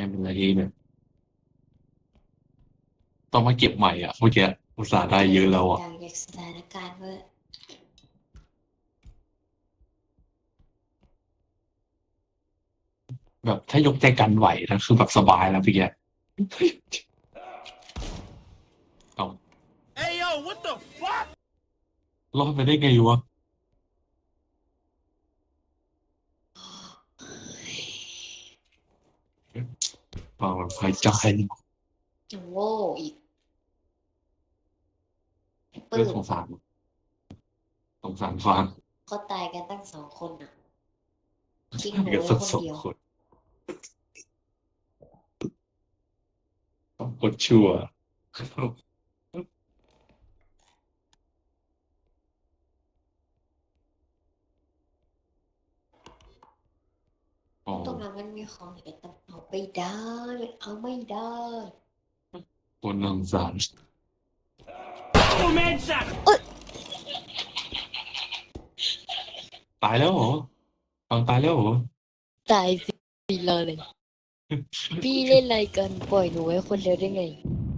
ไม่เป็นไรเนี่ยต้องมาเก็บใหม่อะเมื่อกี้อุตส่าห์ได้เยอะแล้วอะจากจากสถานการณ์ว่าแบบถ้ายกใจกันไหวนะคือแบบสบายแล้วพี่แกเอา Hey yo, what the fuck? รอดไปได้ไงวะ ฟังแบบหายใจจะโง่อีกปืเรื่อง้สมงสารสงสารฟังเขาตายกันตั้งสองคนอะทิ้งหนูกันไว้สักคนสองเดียวคนต้องกดชั่ว อ๋อ ตรง นั้นมันมีของเห็นแต่เอาไปได้มันเอาไม่ได้คนสงสาร Oh man, shot. ตายแล้วเหรอฟังตายแล้วเหรอตายสิเลยพี่เล่นอะไรกันปล่อยหนูไว้คนเดียวได้ไง